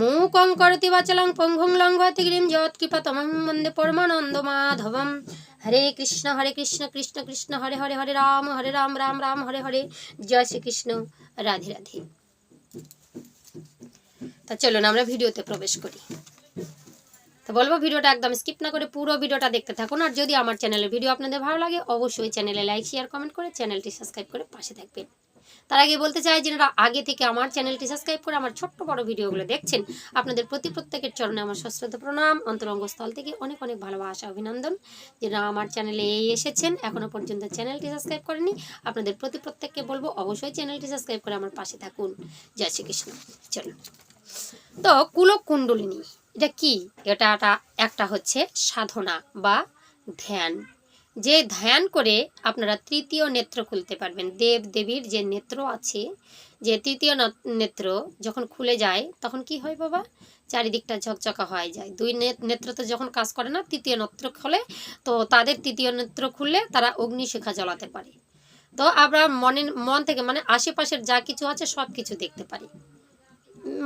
মূকং করতি বাচলং পঙ্গুং লঙ্ঘতি গিরিম যৎ বন্দে পরমানন্দ মাধবম। হরে কৃষ্ণ হরে কৃষ্ণ কৃষ্ণ কৃষ্ণ, হরে হরে হরে রাম হরে রাম রাম রাম, হরে হরে। জয় শ্রীকৃষ্ণ। রাধে রাধে। তা চলুন, আমরা ভিডিওতে প্রবেশ করি। তো বলব, ভিডিওটা একদম স্কিপ না করে পুরো ভিডিওটা দেখতে থাকুন। আর যদি আমার চ্যানেলের ভিডিও আপনাদের ভালো লাগে, অবশ্যই চ্যানেলে লাইক, শেয়ার, কমেন্ট করে চ্যানেলটি সাবস্ক্রাইব করে পাশে থাকবেন। তার আগে বলতে চাই যারা আগে থেকে আমার চ্যানেলটি সাবস্ক্রাইব করে আমার ছোট্ট বড় ভিডিওগুলো দেখছেন, আপনাদের প্রতি প্রত্যেকের চরণে আমার সশ্রদ্ধ প্রণাম। অন্তরঙ্গস্থল থেকে অনেক অনেক ভালোবাসা, অভিনন্দন। যারা আমার চ্যানেলে এই এসেছেন এখনও পর্যন্ত চ্যানেলটি সাবস্ক্রাইব করেনি আপনাদের প্রতি প্রত্যেককে বলব অবশ্যই চ্যানেলটি সাবস্ক্রাইব করে আমার পাশে থাকুন। জয় শ্রীকৃষ্ণ। চলুন। তো কুলক কুণ্ডলিনী, এটা কি? এটা একটা- একটা হচ্ছে সাধনা বা ধ্যান। যে ধ্যান করে আপনারা তৃতীয় নেত্র খুলতে পারবেন। দেব দেবীর যে নেত্র আছে, যে তৃতীয় নেত্র যখন খুলে যায়, তখন কি হয় বাবা? চারিদিকটা ঝকঝকা হয়ে যায়। দুই নেত্র তো যখন কাজ করে না, তৃতীয় নেত্র খোলে, তো তাদের তৃতীয় নেত্র খুললে তারা অগ্নিশিখা জ্বালাতে পারে। তো আমরা মনের মন থেকে মানে আশেপাশের যা কিছু আছে সব কিছু দেখতে পারি।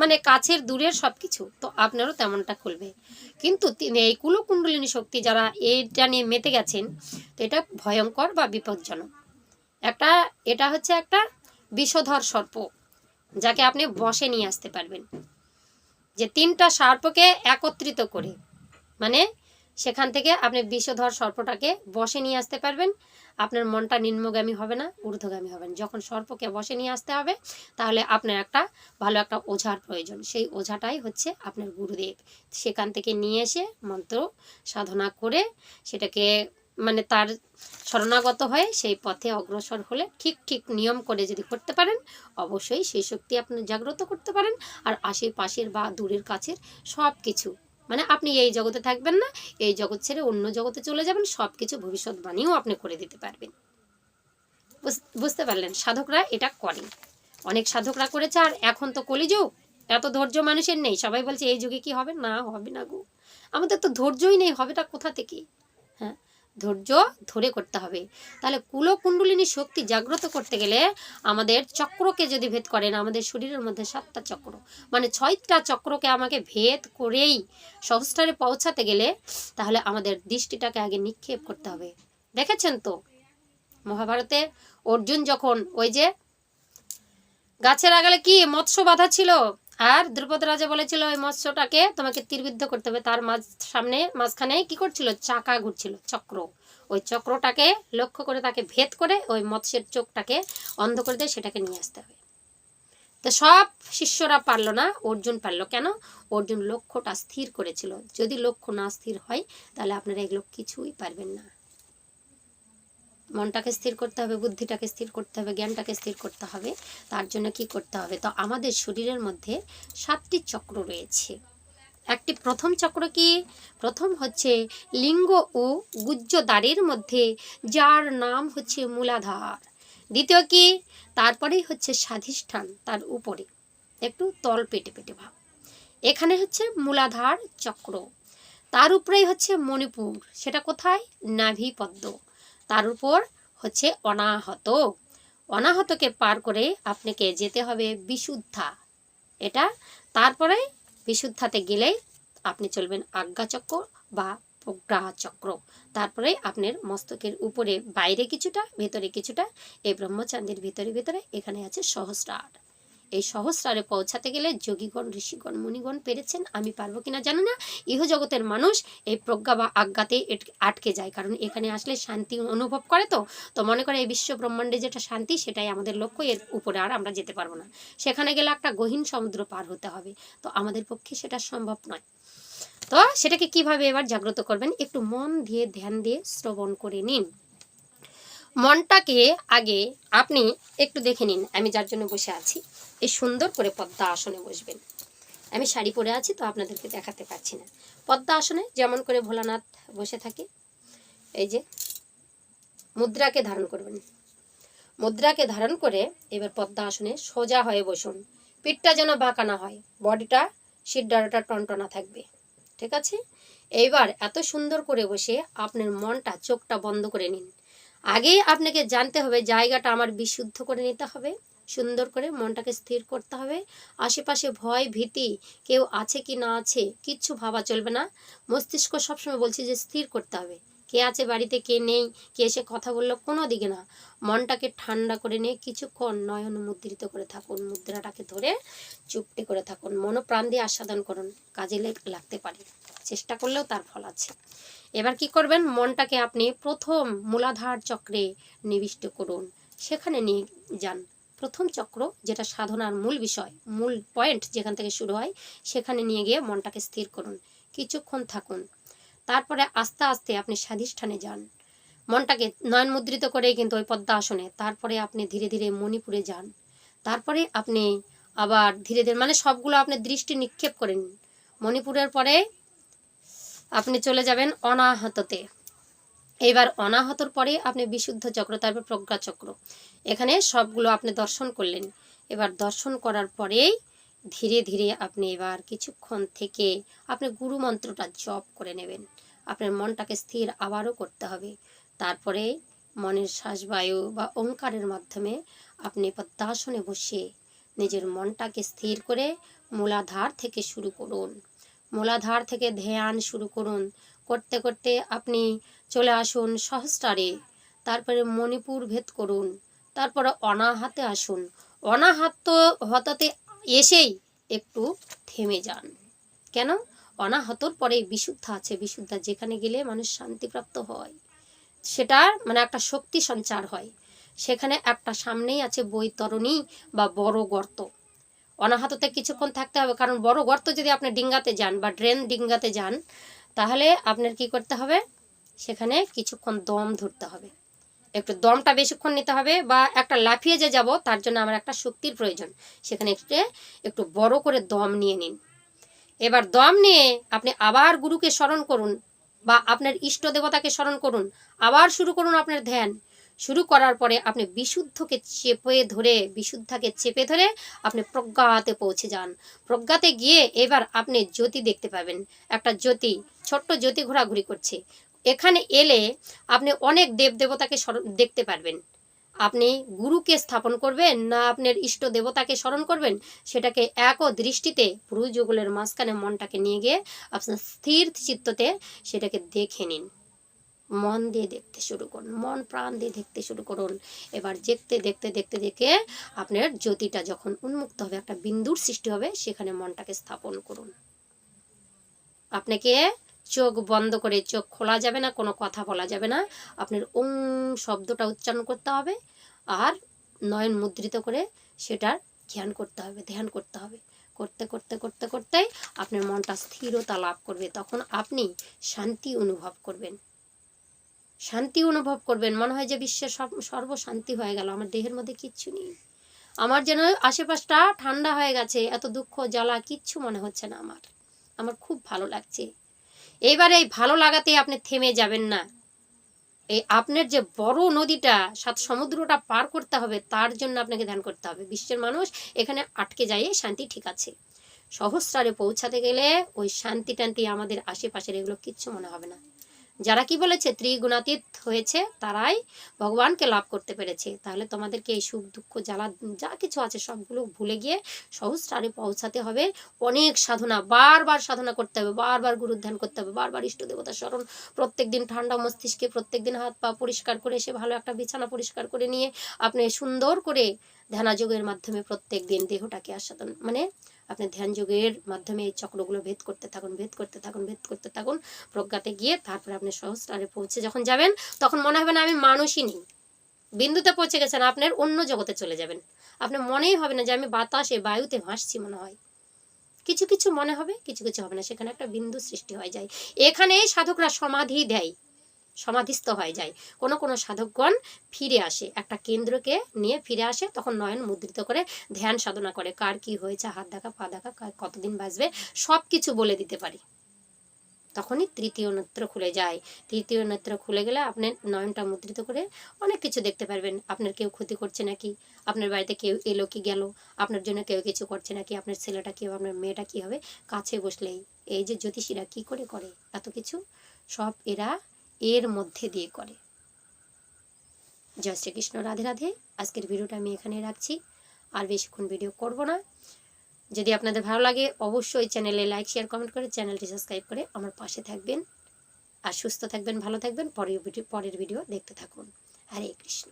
মানে কাছের, দূরের সব কিছু তো আপনারও তেমনটা খুলবে। কিন্তু এই কুলকুণ্ডলিনী শক্তি যারা এটা নিয়ে মেতে গেছেন, তো এটা ভয়ঙ্কর বা বিপজ্জনক। একটা, এটা হচ্ছে একটা বিষধর সর্প, যাকে আপনি বসে নিয়ে আসতে পারবেন। যে তিনটা সর্পকে একত্রিত করে মানে সেখান থেকে আপনি বিষধর সর্পটাকে বসে নিয়ে আসতে পারবেন। আপনার মনটা নিম্নগামী হবে না, ঊর্ধ্বগামী হবেন। যখন সর্পকে বসে নিয়ে আসতে হবে, তাহলে আপনার একটা ভালো একটা ওঝার প্রয়োজন। সেই ওঝাটাই হচ্ছে আপনার গুরুদেব। সেখান থেকে নিয়ে এসে মন্ত্র সাধনা করে সেটাকে মানে তার শরণাগত হয়ে সেই পথে অগ্রসর হলে ঠিক ঠিক নিয়ম করে যদি করতে পারেন, অবশ্যই সেই শক্তি আপনি জাগ্রত করতে পারেন। আর আশেপাশের বা দূরের কাছের সব কিছু মানে আপনি এই জগতে থাকবেন না, এই জগৎ ছেড়ে অন্য জগতে চলে যাবেন সব কিছু ভবিষ্যৎবাণীও আপনি করে দিতে পারবেন। বুঝ- বুঝতে পারলেন? সাধকরা এটা করে। অনেক সাধকরা করেছে, আর এখন তো কলিযুগ। এত ধৈর্য মানুষের নেই। সবাই বলছে, এই যুগে কি হবে? না হবে না গো। আমাদের তো ধৈর্যই নেই, হবেটা কোথা থেকে? হ্যাঁ? ধৈর্য ধরে করতে হবে। তাহলে কুলকুণ্ডলিনী শক্তি জাগ্রত করতে গেলে আমাদের চক্রকে যদি ভেদ করেন, আমাদের শরীরের মধ্যে সাতটা চক্র মানে ছয়টা চক্রকে আমাকে ভেদ করেই সহস্রারে পৌঁছাতে গেলে তাহলে আমাদের দৃষ্টিটাকে আগে নিক্ষেপ করতে হবে। দেখেছেন তো? মহাভারতে অর্জুন যখন ওই যে গাছের আগালে কি মৎস্য বাধা ছিল? আর দ্রুপদ রাজা বলেছিল, ওই মৎস্যটাকে তোমাকে তীরবিদ্ধ করতে হবে। তার মাঝ সামনে, মাঝখানে কি করছিল? চাকা ঘুরছিল, চক্র। ওই চক্রটাকে লক্ষ্য করে তাকে ভেদ করে ওই মৎস্যের চোখটাকে অন্ধ করে দিয়ে সেটাকে নিয়ে আসতে হবে। তো সব শিষ্যরা পারল না, অর্জুন পারল। কেন? অর্জুন লক্ষ্যটা স্থির করেছিল। যদি লক্ষ্য না স্থির হয়, তাহলে আপনারা এগুলো কিছুই পারবেন না। মনটাকে স্থির করতে হবে, বুদ্ধিটাকে স্থির করতে হবে, জ্ঞানটাকে স্থির করতে হবে, তার জন্য কি করতে হবে? তো আমাদের শরীরের মধ্যে সাতটি চক্র রয়েছে। একটি প্রথম চক্র কি? প্রথম হচ্ছে লিঙ্গ ও গুজ্জদ্বারের মধ্যে, যার নাম হচ্ছে মূলাধার। দ্বিতীয় কি? তারপরেই হচ্ছে স্বাধিষ্ঠান, তার উপরে। একটু তল পেটে পেটে ভাব। এখানে হচ্ছে মূলাধার চক্র। তার উপরেই হচ্ছে মণিপুর। সেটা কোথায়? নাভি পদ্ম তার উপর হচ্ছে অনাহত। অনাহতকে পার করে আপনাকে যেতে হবে বিশুদ্ধা। এটা তারপরে বিশুদ্ধাতে গেলেই আপনি চলবেন আজ্ঞাচক্র বা চক্র তারপরে আপনার মস্তকের উপরে বাইরে কিছুটা, ভেতরে কিছুটা, এই ব্রহ্মচান্দের ভিতরে ভিতরে এখানে আছে সহস্রার। এই সহস্রারে পৌঁছাতে গেলে যোগীগণ, ঋষিগণ, মুনিগণ পেরেছেন। আমি পারব কিনা জানি না। ইহ জগতের মানুষ এই প্রজ্ঞা বা আজ্ঞাতে আটকে যায়। কারণ এখানে আসলে শান্তি অনুভব করে তো। তো মনে করে এই বিশ্ব ব্রহ্মাণ্ডে যেটা শান্তি, সেটাই আমাদের লক্ষ্য। এর উপরে আর আমরা যেতে পারব না। সেখানে গেলে একটা গহীন সমুদ্র পার হতে হবে। তো আমাদের পক্ষে সেটা সম্ভব নয়। তো সেটাকে কীভাবে এবার জাগ্রত করবেন? একটু মন দিয়ে ধ্যান দিয়ে শ্রবণ করে নিন। মনটাকে আগে আপনি একটু দেখে নিন, আমি যার জন্য বসে আছি। এই সুন্দর করে পদ্মা আসনে বসবেন। আমি শাড়ি পরে আছি তো আপনাদেরকে দেখাতে পারছি না। পদ্মা আসনে যেমন করে ভোলানাথ বসে থাকে, এই যে মুদ্রাকে ধারণ করবেন। মুদ্রাকে ধারণ করে এবার পদ্মা আসনে সোজা হয়ে বসুন। পিঠটা যেন বাঁকা না হয়, বডিটা শিরডাড়াটা টনটনা থাকবে। ঠিক আছে? এইবার এত সুন্দর করে বসে আপনার মনটা, চোখটা বন্ধ করে নিন। আগেই আপনাকে জানতে হবে, জায়গাটা আমার বিশুদ্ধ করে নিতে হবে, সুন্দর করে মনটাকে স্থির করতে হবে। আশেপাশে ভয়, ভীতি কেউ আছে কি না আছে কিচ্ছু ভাবা চলবে না। মস্তিষ্ক সবসময় বলছি যে স্থির করতে হবে। কে আছে বাড়িতে, কে নেই, কে এসে কথা বলল কোনো দিকে না। মনটাকে ঠান্ডা করে নিয়ে কিছুক্ষণ নয়ন মুদ্রিত করে থাকুন, মুদ্রাটাকে ধরে চুপটি করে থাকুন, মনোপ্রাণ দিয়ে আস্বাদন করুন, কাজে লেগ- লাগতে পারে। চেষ্টা করলেও তার ফল আছে। এবার কি করবেন? মনটাকে আপনি প্রথম মূলাধার চক্রে নিবিষ্ট করুন। সেখানে নিয়ে যান। প্রথম চক্র যেটা সাধনার মূল বিষয়, মূল পয়েন্ট যেখান থেকে শুরু হয়, সেখানে নিয়ে গিয়ে মনটাকে স্থির করুন। কিছুক্ষণ থাকুন। তারপরে আস্তে আস্তে আপনি স্বাধিষ্ঠানে যান। মনটাকে নয়ন মুদ্রিত করেই কিন্তু ওই পদ্মা আসনে তারপরে আপনি ধীরে ধীরে মণিপুরে যান। তারপরে আপনি আবার ধীরে ধীরে মানে সবগুলো আপনি দৃষ্টি নিক্ষেপ করেন। মণিপুরের পরে আপনি চলে যাবেন অনাহততে। এবার অনাহতর পরে আপনি বিশুদ্ধ চক্র, তারপর প্রজ্ঞা চক্র। এখানে সবগুলো আপনি দর্শন করলেন। এবার দর্শন করার পরেই ধীরে ধীরে আপনি এবার কিছুক্ষণ থেকে আপনি গুরু মন্ত্রটা জপ করে নেবেন। আপনার মনটাকে স্থির আবারও করতে হবে। তারপরে মনের শ্বাসবায়ু বা ওঙ্কারের মাধ্যমে আপনি পদ্মাসনে বসে নিজের মনটাকে স্থির করে মূলাধার থেকে শুরু করুন। মূলাধার থেকে ধ্যান শুরু করুন। করতে করতে আপনি চলে আসুন সহস্রারে। তারপরে মণিপুর ভেদ করুন। তারপরে অনাহাতে আসুন। অনাহাত হতাতে এসেই একটু থেমে যান। কেন? অনাহতর পরে বিশুদ্ধ আছে, বিশুদ্ধা। যেখানে গেলে মানুষ শান্তিপ্রাপ্ত হয়। সেটা মানে একটা শক্তি সঞ্চার হয়। সেখানে একটা সামনেই আছে বৈতরণী বা বড় গর্ত অনাহততে কিছুক্ষণ থাকতে হবে। কারণ বড় গর্ত যদি আপনি ডিঙ্গাতে যান বা ড্রেন ডিঙ্গাতে যান, তাহলে আপনার কি করতে হবে? সেখানে কিছুক্ষণ দম ধরতে হবে। একটু দমটা বেশিক্ষণ নিতে হবে বা একটা লাফিয়ে যে যাব, তার জন্য আমার একটা শক্তির প্রয়োজন। সেখানে একটু একটু বড় করে দম নিয়ে নিন। এবার দম নিয়ে আপনি আবার গুরুকে স্মরণ করুন বা আপনার ইষ্ট দেবতাকে স্মরণ করুন। আবার শুরু করুন আপনার ধ্যান। শুরু করার পরে আপনি বিশুদ্ধকে চেপে ধরে, বিশুদ্ধাকে চেপে ধরে আপনি প্রজ্ঞাতে পৌঁছে যান। প্রজ্ঞাতে গিয়ে এবার আপনি জ্যোতি দেখতে পাবেন। একটা জ্যোতি, ছোট্ট জ্যোতি ঘোরাঘুরি করছে। এখানে এলে আপনি অনেক দেব দেবতাকে দেখতে পারবেন। আপনি গুরুকে স্থাপন করবেন না আপনার ইষ্ট দেবতাকে স্মরণ করবেন, সেটাকে এক দৃষ্টিতে পুরু যুগলের মাঝখানে মনটাকে নিয়ে গিয়ে আপনার স্থির চিত্ততে সেটাকে দেখে নিন। মন দিয়ে দেখতে শুরু করুন, মন প্রাণ দিয়ে দেখতে শুরু করুন। এবার দেখতে দেখতে দেখতে, দেখে আপনার জ্যোতিটা যখন উন্মুক্ত হবে, একটা বিন্দুর সৃষ্টি হবে, সেখানে মনটাকে স্থাপন করুন। আপনাকে চোখ বন্ধ করে চোখ খোলা যাবে না, কোনো কথা বলা যাবে না। আপনার ওং শব্দটা উচ্চারণ করতে হবে আর নয়ন মুদ্রিত করে সেটার ধ্যান করতে হবে, ধ্যান করতে হবে। করতে করতে করতে করতে আপনার মনটা স্থিরতা লাভ করবে। তখন আপনি শান্তি অনুভব করবেন। শান্তি অনুভব করবেন। মনে হয় যে বিশ্বের সব, সর্বশান্তি হয়ে গেল। আমার দেহের মধ্যে কিচ্ছু নেই। আমার যেন আশেপাশটা ঠান্ডা হয়ে গেছে, এত দুঃখ, জ্বালা, কিচ্ছু মনে হচ্ছে না আমার। আমার খুব ভালো লাগছে। এইবার এই ভালো লাগাতে আপনি থেমে যাবেন না। এই আপনার যে বড় নদীটা, সাত সমুদ্রটা পার করতে হবে, তার জন্য আপনাকে ধ্যান করতে হবে। বিশ্বের মানুষ এখানে আটকে যায় শান্তি ঠিক আছে। সহস্রারে পৌঁছাতে গেলে ওই শান্তি টান্তি আমাদের আশেপাশের এগুলো কিচ্ছু মনে হবে না। যারা কি বলেছে, ত্রিগুণাতীত হয়েছে, তারাই ভগবানকে লাভ করতে পেরেছে। তাহলে তোমাদেরকে এই সুখ, দুঃখ, জ্বালা, যা কিছু আছে সবগুলো ভুলে গিয়ে সহস্রারে পৌঁছাতে হবে। অনেক সাধনা, বারবার সাধনা করতে হবে, বারবার গুরু ধ্যান করতে হবে, বারবার ইষ্ট দেবতা স্মরণ প্রত্যেক দিন ঠান্ডা মস্তিষ্কে প্রত্যেক দিন হাত পা পরিষ্কার করে এসে ভালো একটা বিছানা পরিষ্কার করে নিয়ে আপনি সুন্দর করে ধ্যানাযোগের মাধ্যমে প্রত্যেক দিন দেহটাকে আস্বাদন মানে আপনি ধ্যান যোগের মাধ্যমে এই চক্রগুলো ভেদ করতে থাকুন, ভেদ করতে থাকুন, ভেদ করতে থাকুন, প্রজ্ঞাতে গিয়ে তারপরে আপনি সহস্রারে পৌঁছে যখন যাবেন, তখন মনে হবে না আমি মানুষই নেই। বিন্দুতে পৌঁছে গেছেন আপনার অন্য জগতে চলে যাবেন। আপনার মনেই হবে না যে আমি বাতাসে, বায়ুতে ভাসছি মনে হয়। কিছু কিছু মনে হবে, কিছু কিছু হবে না। সেখানে একটা বিন্দু সৃষ্টি হয়ে যায়। এখানে সাধকরা সমাধি দেয়। সমাধিস্থ হয়ে যায়। কোনো কোনো সাধকগণ ফিরে আসে। একটা কেন্দ্রকে নিয়ে ফিরে আসে, তখন নয়ন মুদ্রিত করে ধ্যান সাধনা করে। কার কি হয়েছে, হাত দেখা, পা দেখা কতদিন বাঁচবে সব কিছু বলে দিতে পারি। তখনই তৃতীয় নেত্র খুলে যায়। তৃতীয় নেত্র খুলে গেলে আপনি নয়নটা মুদ্রিত করে অনেক কিছু দেখতে পারবেন। আপনার কেউ ক্ষতি করছে নাকি? আপনার বাড়িতে কেউ এলো কি গেল? আপনার জন্য কেউ কিছু করছে নাকি? আপনার ছেলেটা কি হবে? আপনার মেয়েটা কি হবে? কাছে বসলেই, এই যে জ্যোতিষীরা কি করে করে? এত কিছু সব এরা এর মধ্যে দিয়ে করে। জয় শ্রীকৃষ্ণ, রাধে রাধে। আজকের ভিডিওটা আমি এখানে রাখছি। আর বেশিক্ষণ ভিডিও করব না। যদি আপনাদের ভালো লাগে, অবশ্যই চ্যানেলে লাইক, শেয়ার, কমেন্ট করে চ্যানেলটি সাবস্ক্রাইব করে আমার পাশে থাকবেন। আর সুস্থ থাকবেন, ভালো থাকবেন। পরের ভিডিও পরের ভিডিও দেখতে থাকুন। হরে কৃষ্ণ।